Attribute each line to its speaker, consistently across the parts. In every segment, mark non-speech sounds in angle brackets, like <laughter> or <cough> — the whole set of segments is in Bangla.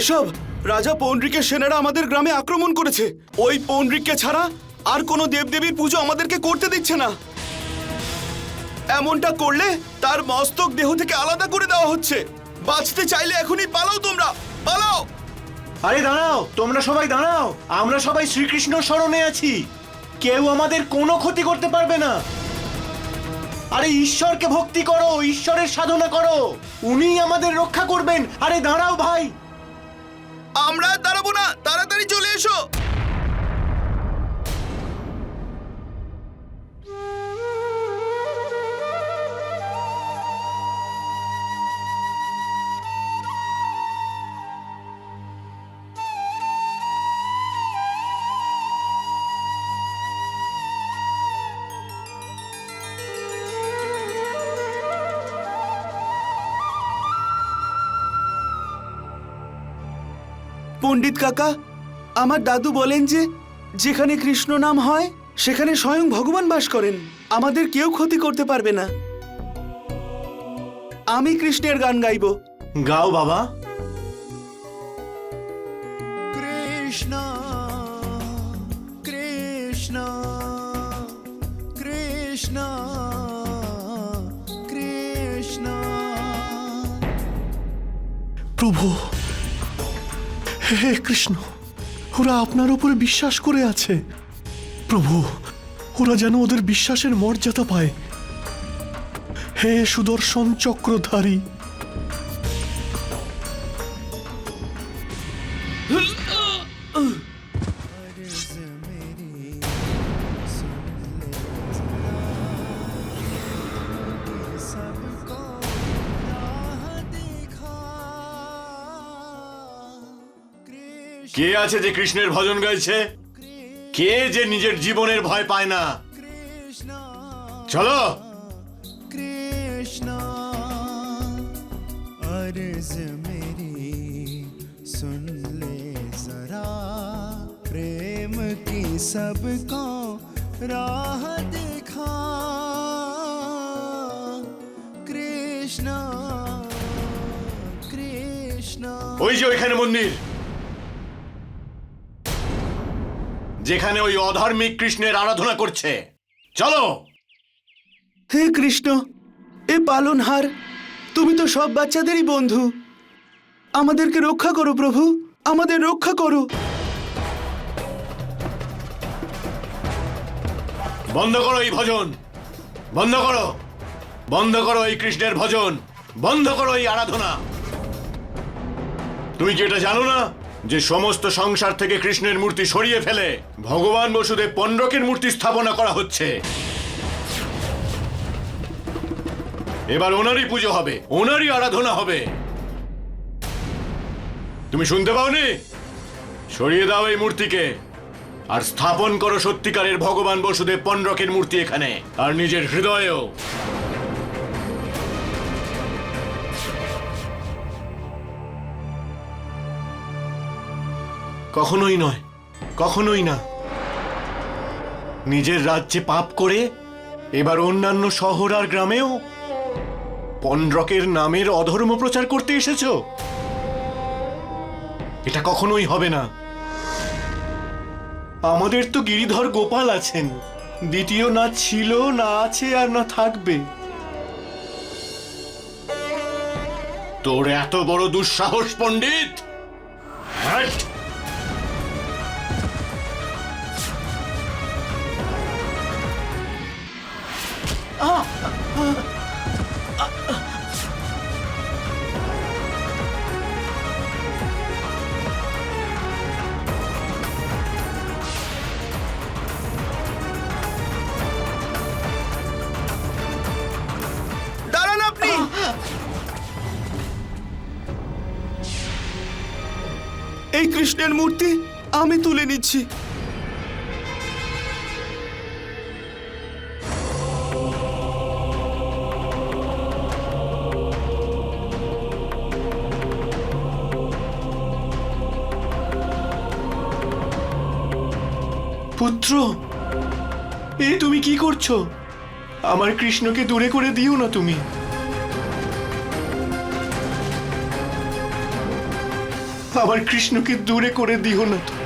Speaker 1: শৈশব রাজা পৌন্ড্রিকের সেনারা আমাদের গ্রামে আক্রমণ করেছে। ওই পৌন্ড্রিককে ছাড়া আর কোনো দেবদেবীর পুজো আমাদেরকে করতে দিচ্ছে না। এমনটা করলে তার মস্তক দেহ থেকে আলাদা করে দেওয়া হচ্ছে। বাঁচতে চাইলে এখনই পালাও তোমরা। পালাও!
Speaker 2: আরে দাঁড়াও, তোমরা সবাই দাঁড়াও। আমরা সবাই শ্রীকৃষ্ণ স্মরণে আছি। কেউ আমাদের কোনো ক্ষতি করতে পারবে না। আরে ঈশ্বরকে ভক্তি করো, ঈশ্বরের সাধনা করো। উনি আমাদের রক্ষা করবেন। আরে দাঁড়াও ভাই।
Speaker 1: আমরা পণ্ডিত কাকা আমার দাদু বলেন যে যেখানে কৃষ্ণ নাম হয় সেখানে স্বয়ং ভগবান বাস করেন। আমাদের কেউ ক্ষতি করতে পারবে না। আমি কৃষ্ণের গান গাইবো।
Speaker 2: গাও বাবা।
Speaker 3: Krishna, Krishna, Krishna, Krishna.
Speaker 4: প্রভু হে কৃষ্ণ, ওরা আপনার উপরে বিশ্বাস করে আছে। প্রভু, ওরা যেন ওদের বিশ্বাসের মর্যাদা পায়। হে সুদর্শন চক্রধারী
Speaker 2: কে আছে যে কৃষ্ণের ভজন গাইছে কে যে নিজের জীবনের ভয় পায় না
Speaker 3: कृष्ण
Speaker 2: চলো
Speaker 3: कृष्ण अर्ज मेरी सुन ले जरा प्रेम की सबको राह दिखा कृष्ण कृष्ण
Speaker 2: ওই যে ওইখানে মন্দির যেখানে ওই অধার্মিক কৃষ্ণের আরাধনা করছে। চলো!
Speaker 1: হে কৃষ্ণ এ পালনহার তুমি তো সব বাচ্চাদেরই বন্ধু। আমাদেরকে রক্ষা করো প্রভু আমাদের রক্ষা করো।
Speaker 2: বন্ধ করো এই ভজন বন্ধ করো বন্ধ করো এই কৃষ্ণের ভজন বন্ধ করো এই আরাধনা। তুমি কি এটা জানো না? যে সমস্ত সংসার থেকে কৃষ্ণের মূর্তি সরিয়ে ফেলে, ভগবান বসুদেব পণ্ডকের মূর্তি স্থাপনা করা হচ্ছে। এবার ওনারই পুজো হবে, ওনারই আরাধনা হবে। তুমি শুনতে পাওনি? সরিয়ে দাও এই মূর্তিকে, আর স্থাপন করো সত্যিকারের ভগবান বসুদেব পণ্ডকের মূর্তি এখানে, আর নিজের হৃদয়েও। কখনোই নয়, কখনোই না। নিজের রাজ্যে পাপ করে এবার অন্যান্য শহর আর গ্রামেও পণ্ডকের নামের অধর্ম প্রচার করতে এসেছ? এটা কখনোই হবে না। আমাদের তো গিরিধর গোপাল আছেন। দ্বিতীয় না ছিল, না আছে আর না থাকবে। তোর এত বড় দুঃসাহস, পণ্ডিত!
Speaker 1: এই কৃষ্ণের মূর্তি আমি তুলে নিচ্ছি।
Speaker 2: পুত্র এ তুমি কি করছ? আমার কৃষ্ণকে দূরে করে দিও না তুমি। আমার কৃষ্ণকে দূরে করে দিও না তো।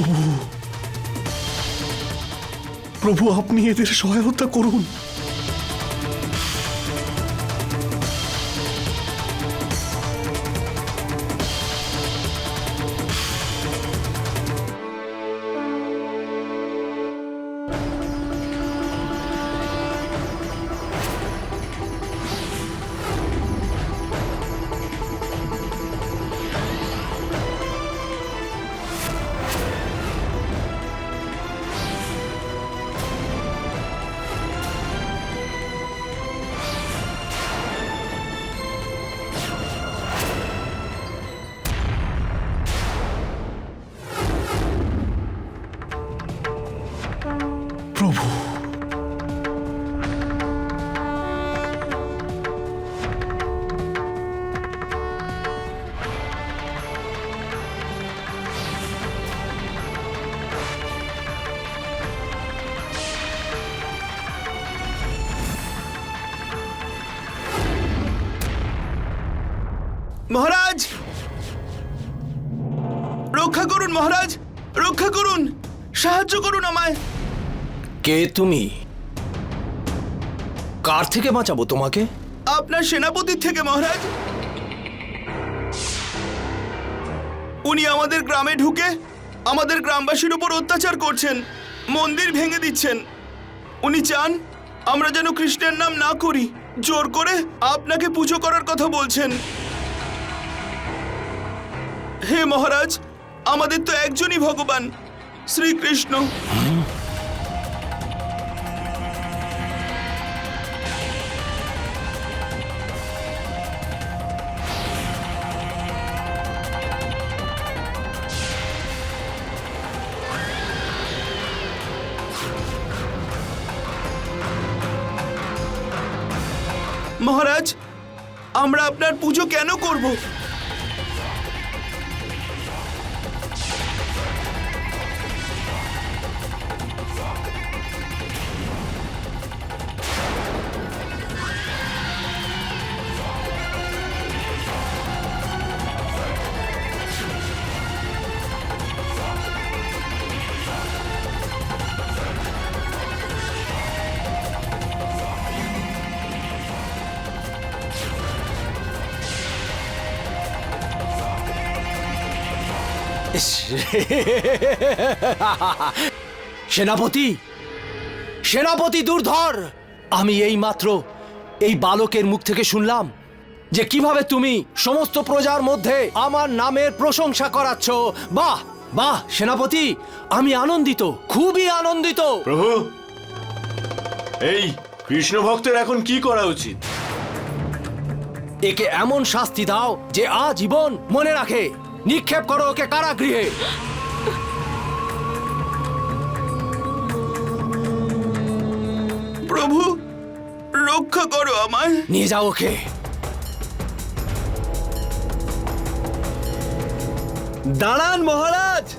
Speaker 4: প্রভু প্রভু আপনি এদের সহায়তা করুন।
Speaker 1: মহারাজ! রক্ষা করুন মহারাজ! রক্ষা করুন! সাহায্য করুন আমায়!
Speaker 5: কে তুমি? কার থেকে বাঁচাবো তোমাকে?
Speaker 1: আপনার সেনাপতির থেকে মহারাজ! উনি আমাদের গ্রামে ঢুকে আমাদের গ্রামবাসীর উপর অত্যাচার করছেন মন্দির ভেঙে দিচ্ছেন। উনি চান আমরা যেন কৃষ্ণের নাম না করি জোর করে আপনাকে পুজো করার কথা বলছেন। হে মহারাজ আমাদের তো একজনই ভগবান শ্রীকৃষ্ণ। মহারাজ আমরা আপনার পুজো কেন করব?
Speaker 5: সেনাপতি সেনাপতি দূরধর আমি এই মাত্র এই বালকের মুখ থেকে শুনলাম যে কীভাবে তুমি সমস্ত প্রজার মধ্যে আমার নামের প্রশংসা করাচ্ছ। বাহ বাহ সেনাপতি আমি আনন্দিত খুবই আনন্দিত।
Speaker 2: প্রভু এই কৃষ্ণ ভক্তের এখন কি করা উচিত?
Speaker 5: একে এমন শাস্তি দাও যে আজীবন মনে রাখে। নিক্ষেপ করো ওকে কারাগৃহে।
Speaker 1: প্রভু রক্ষা করো আমায়।
Speaker 5: নিয়ে যাও ওকে।
Speaker 6: দাঁড়ান মহারাজ!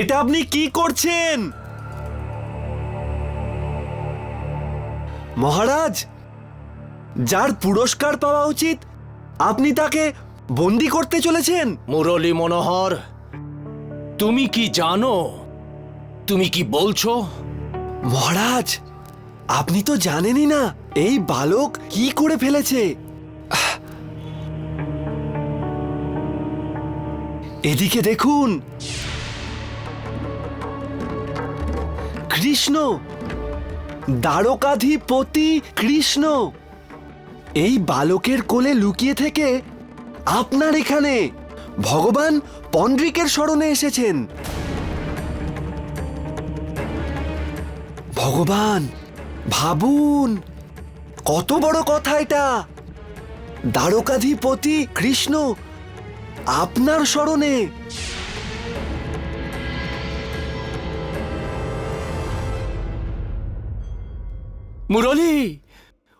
Speaker 6: এটা আপনি কি করছেন? মহারাজ যার পুরস্কার পাওয়া উচিত আপনি তাকে বন্দি করতে চলেছেন?
Speaker 5: মুরলী মনোহর তুমি কি জানো? তুমি কি বলছো?
Speaker 6: মহারাজ আপনি তো জানেনই না এই বালক কি করে ফেলেছে? এদিকে দেখুন কৃষ্ণ। দ্বারকাধিপতি কৃষ্ণ। এই বালকের কোলে লুকিয়ে থেকে আপনার এখানে ভগবান পন্ড্রিকের স্মরণে এসেছেন। ভগবান, ভাবুন, কত বড় কথা এটা। দ্বারকাধিপতি কৃষ্ণ, আপনার স্মরণে
Speaker 5: মুরলী!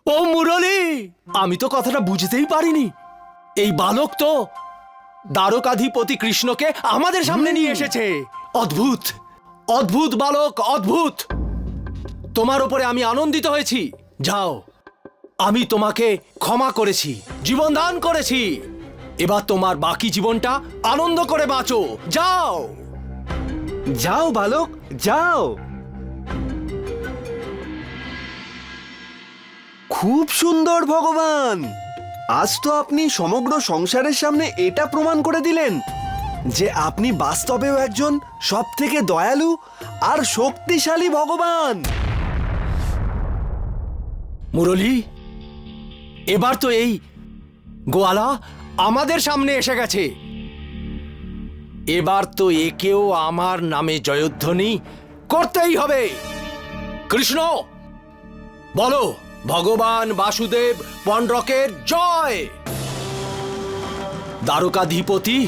Speaker 5: ও মুরলী! আমি তো কথাটা বুঝতেই পারিনি। এই বালক তো দ্বারকাধিপতি কৃষ্ণকে আমাদের সামনে নিয়ে এসেছে। অদ্ভুত! অদ্ভুত বালক অদ্ভুত! তোমার উপরে আমি আনন্দিত হয়েছি। যাও আমি তোমাকে ক্ষমা করেছি জীবন দান করেছি। এবার তোমার বাকি জীবনটা আনন্দ করে বাঁচো। যাও!
Speaker 6: যাও বালক যাও! খুব সুন্দর, ভগবান! আজ তো আপনি সমগ্র সংসারের সামনে এটা প্রমাণ করে দিলেন যে আপনি বাস্তবেও একজন সব থেকে দয়ালু আর শক্তিশালী ভগবান!
Speaker 5: মুরলী, এবার তো এই গোয়ালা আমাদের সামনে এসে গেছে। এবার তো একেও আমার নামে জয়ধ্বনি করতেই হবে। কৃষ্ণ, বলো। ভগবান বাসুদেব পন্ডরকের জয়। দ্বারকাধিপতি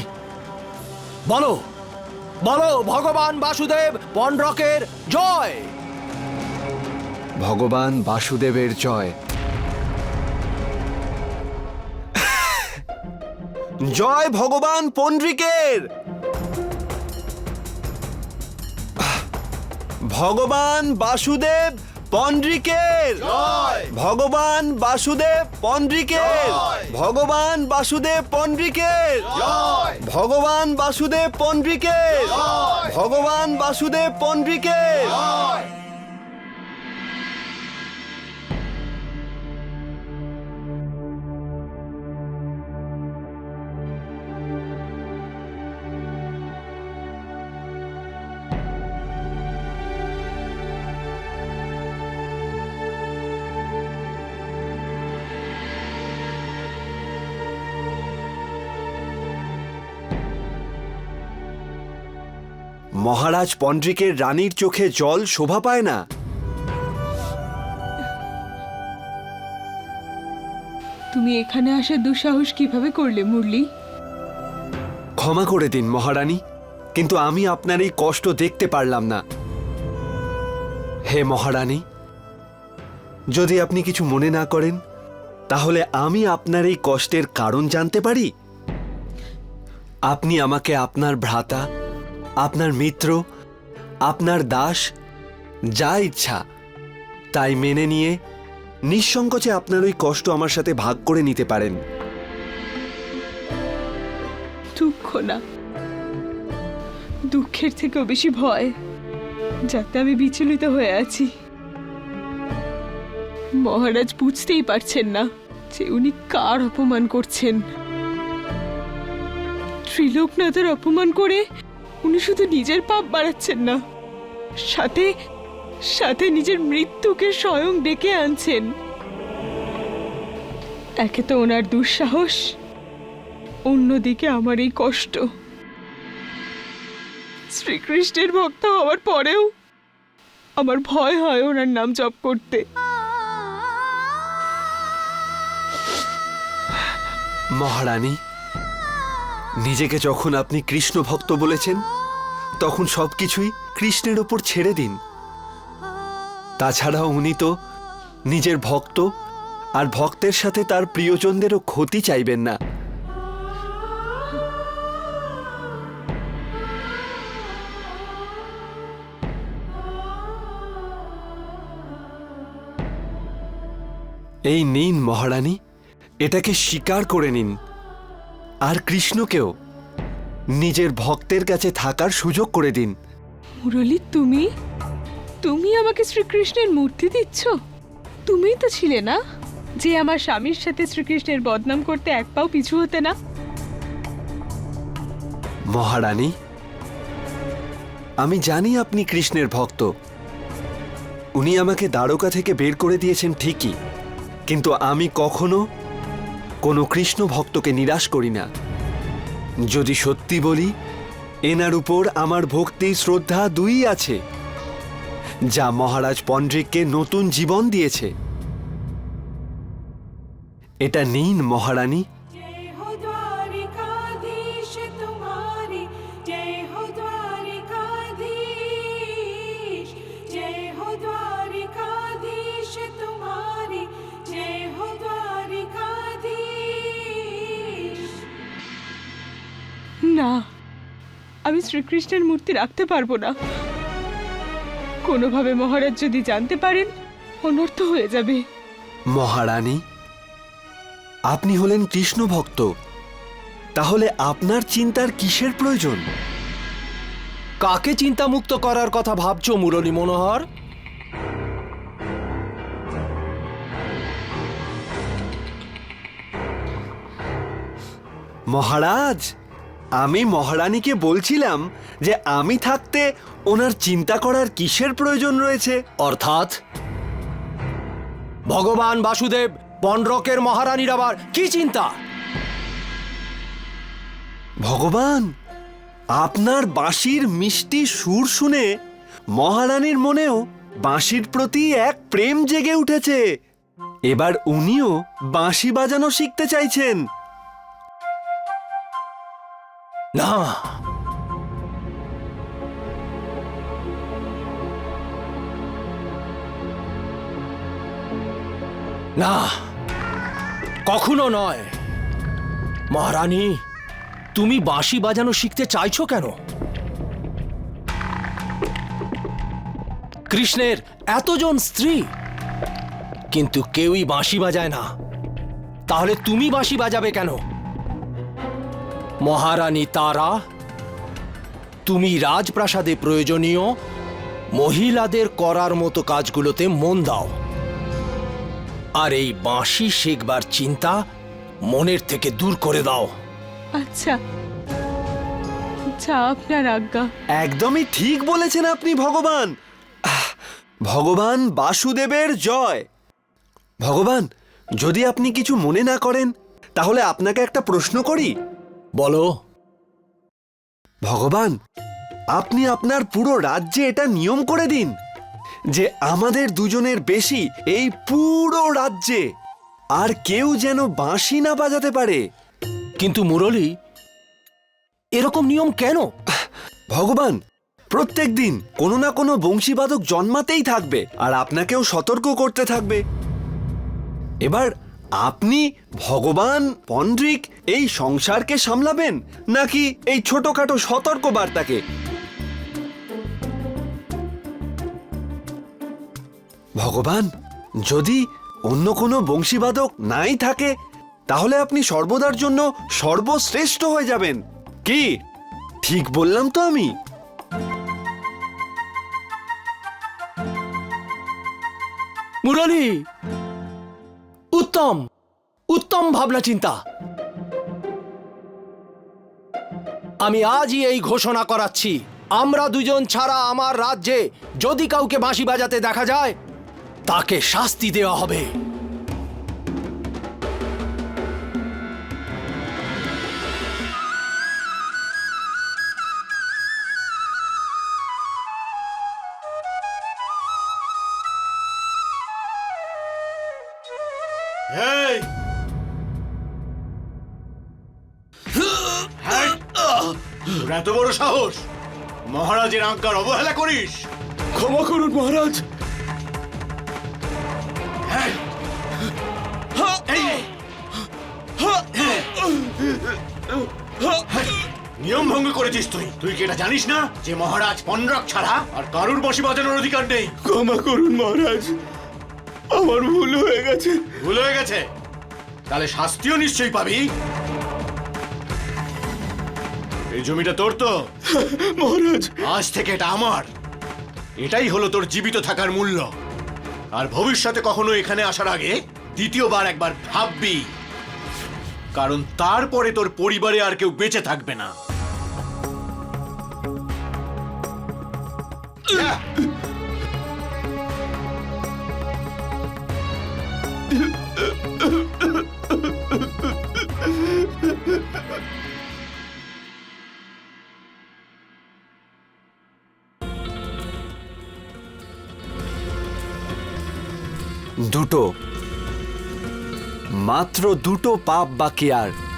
Speaker 5: বলো বলো ভগবান বাসুদেব পন্ডরকের জয়।
Speaker 6: ভগবান বাসুদেবের জয়। জয় ভগবান পন্ড্রিকের ভগবান বাসুদেব পন্ড্রিকের। ভগবান বাসুদেব পন্ড্রিকের। ভগবান বাসুদেব পন্ড্রিকের। ভগবান বাসুদেব পন্ড্রিকের। ভগবান বাসুদেব পন্ড্রিকের। মহারাজ পন্ড্রিকের রানীর চোখে জল শোভা পায় না।
Speaker 7: তুমি এখানে আসার দুঃসাহস কীভাবে করলে মুরলি?
Speaker 6: ক্ষমা করে দিন মহারানী কিন্তু আমি আপনার এই কষ্ট দেখতে পারলাম না। হে মহারানী যদি আপনি কিছু মনে না করেন তাহলে আমি আপনার এই কষ্টের কারণ জানতে পারি? আপনি আমাকে আপনার ভ্রাতা আপনার মিত্র, আপনার দাস, যা ইচ্ছা, তাই মেনে নিয়ে নিঃসংকোচে আপনার ওই কষ্ট আমার সাথে ভাগ করে নিতে পারেন।
Speaker 7: দুঃখ না। দুঃখের থেকেও বেশি ভয়, যাতে আমি বিচলিত হয়ে আছি। মহারাজ বুঝতেই পারছেন না যে উনি কার অপমান করছেন। ত্রিলোকনাথের অপমান করে উনি শুধু নিজের পাপ বাড়াচ্ছেন না, সাথে সাথে নিজের মৃত্যুকে স্বয়ং ডেকে আনছেন। একে তো ওনার দুঃসাহস, অন্যদিকে আমার এই কষ্ট। শ্রীকৃষ্ণের ভক্ত হওয়ার পরেও আমার ভয় হয় ওনার নাম জপ করতে।
Speaker 6: মহারানী নিজেকে যখন আপনি কৃষ্ণ ভক্ত বলেছেন, তখন সবকিছুই কৃষ্ণের ওপর ছেড়ে দিন। তাছাড়া উনি তো নিজের ভক্ত, আর ভক্তের সাথে তার প্রিয়জনদেরও ক্ষতি চাইবেন না। এই নিন মহারানী, এটাকে স্বীকার করে নিন। আর কৃষ্ণকেও। নিজের ভক্তের কাছে থাকার সুযোগ করে দিন।
Speaker 7: মুরলী তুমি? তুমি আমাকে শ্রীকৃষ্ণের মূর্তি দিচ্ছ? তুমিই তো ছিলে না যে আমার স্বামীর সাথে শ্রীকৃষ্ণের বদনাম করতে এক পাও পিছু হতে না?
Speaker 6: মহারানী আমি জানি আপনি কৃষ্ণের ভক্ত। উনি আমাকে দ্বারকা থেকে বের করে দিয়েছেন ঠিকই। কিন্তু আমি কখনো কোনো কৃষ্ণ ভক্তকে নিরাশ করি না। যদি সত্যি বলি, এনার উপর আমার ভক্তি, শ্রদ্ধা দুই আছে, যা মহারাজ পন্ড্রিককে নতুন জীবন দিয়েছে। এটা নিন মহারানী
Speaker 7: শ্রীকৃষ্ণের মূর্তি রাখতে পারব না। কোনোভাবে মহারাজ যদি জানতে পারেন, অনর্থ হয়ে যাবে।
Speaker 6: মহারানী, আপনি হলেন কৃষ্ণ ভক্ত। তাহলে আপনার চিন্তার কিসের প্রয়োজন?
Speaker 5: কাকে চিন্তামুক্ত করার কথা ভাবছ, মুরলী মনোহর?
Speaker 6: মহারাজ! আমি মহারানীকে বলছিলাম যে আমি থাকতে ওনার চিন্তা করার কিসের প্রয়োজন রয়েছে?
Speaker 5: অর্থাৎ ভগবান বাসুদেব পন্ডরকের মহারানীর আবার কি চিন্তা?
Speaker 6: ভগবান, আপনার বাঁশির মিষ্টি সুর শুনে মহারানীর মনেও বাঁশির প্রতি এক প্রেম জেগে উঠেছে। এবার উনিও বাঁশি বাজানো শিখতে চাইছেন।
Speaker 5: না। না। কখনো নয়। মহারানী, তুমি বাঁশি বাজানো শিখতে চাইছো কেন? কৃষ্ণের এতজন স্ত্রী, কিন্তু কেউই বাঁশি বাজায় না। তাহলে তুমি বাঁশি বাজাবে কেন? মহারানী তারা তুমি রাজপ্রাসাদে প্রয়োজনীয় মহিলাদের করার মতো কাজগুলোতে মন দাও। আর এই বাঁশি শেখবার চিন্তা মনের থেকে দূর করে দাও।
Speaker 7: আচ্ছা আচ্ছা আপনার আজ্ঞা।
Speaker 6: একদমই ঠিক বলেছেন আপনি ভগবান। ভগবান বাসুদেবের জয়। ভগবান যদি আপনি কিছু মনে না করেন তাহলে আপনাকে একটা প্রশ্ন করি।
Speaker 5: বলো।
Speaker 6: ভগবান আপনি আপনার পুরো রাজ্যে এটা নিয়ম করে দিন যে আমাদের দুজনের বেশি এই পুরো রাজ্যে আর কেউ যেন বাঁশি না বাজাতে পারে।
Speaker 5: কিন্তু মুরলী এরকম নিয়ম কেন?
Speaker 6: ভগবান প্রত্যেক দিন কোনো না কোনো বংশীবাদক জন্মাতেই থাকবে আর আপনাকেও সতর্ক করতে থাকবে। এবার আপনি ভগবান পন্ড্রিক এই সংসারকে সামলাবেন? নাকি এই ছোটখাটো সতর্ক বার্তাকে ভগবান, যদি অন্য কোনো বংশীবাদক নাই থাকে, তাহলে আপনি সর্বদার জন্য সর্বশ্রেষ্ঠ হয়ে যাবেন। কি? ঠিক বললাম তো আমি।
Speaker 5: মুরলী! উত্তম। উত্তম ভাবনা চিন্তা। আমি আজই এই ঘোষণা করাচ্ছি, আমরা দুজন ছাড়া আমার রাজ্যে যদি কাউকে বাঁশি বাজাতে দেখা যায়, তাকে শাস্তি দেওয়া হবে।
Speaker 2: তোর এত বড় সাহস? মহারাজের আজ্ঞার অবহেলা করিস?
Speaker 1: ক্ষমা করুন মহারাজ।
Speaker 2: হ্যাঁ। নিয়ম ভঙ্গ করেছিস তুই। তুই কি এটা জানিস না যে মহারাজ পন্ডরক ছাড়া আর কারুর বসি বাজানোর অধিকার নেই?
Speaker 1: ক্ষমা করুন মহারাজ। আমার ভুল হয়ে গেছে।
Speaker 2: ভুল হয়ে গেছে। তাহলে শাস্তিও নিশ্চয়ই পাবি। এই জমিটা তোর তো? <laughs>
Speaker 1: মহারাজ।
Speaker 2: আজ থেকে এটা আমার। এটাই হলো তোর জীবিত থাকার মূল্য। আর ভবিষ্যতে কখনো এখানে আসার আগে দ্বিতীয়বার একবার ভাববি। কারণ তারপরে তোর পরিবারে আর কেউ বেঁচে থাকবে না। <laughs>
Speaker 6: দুটো। মাত্র দুটো পাপ বাকি আর।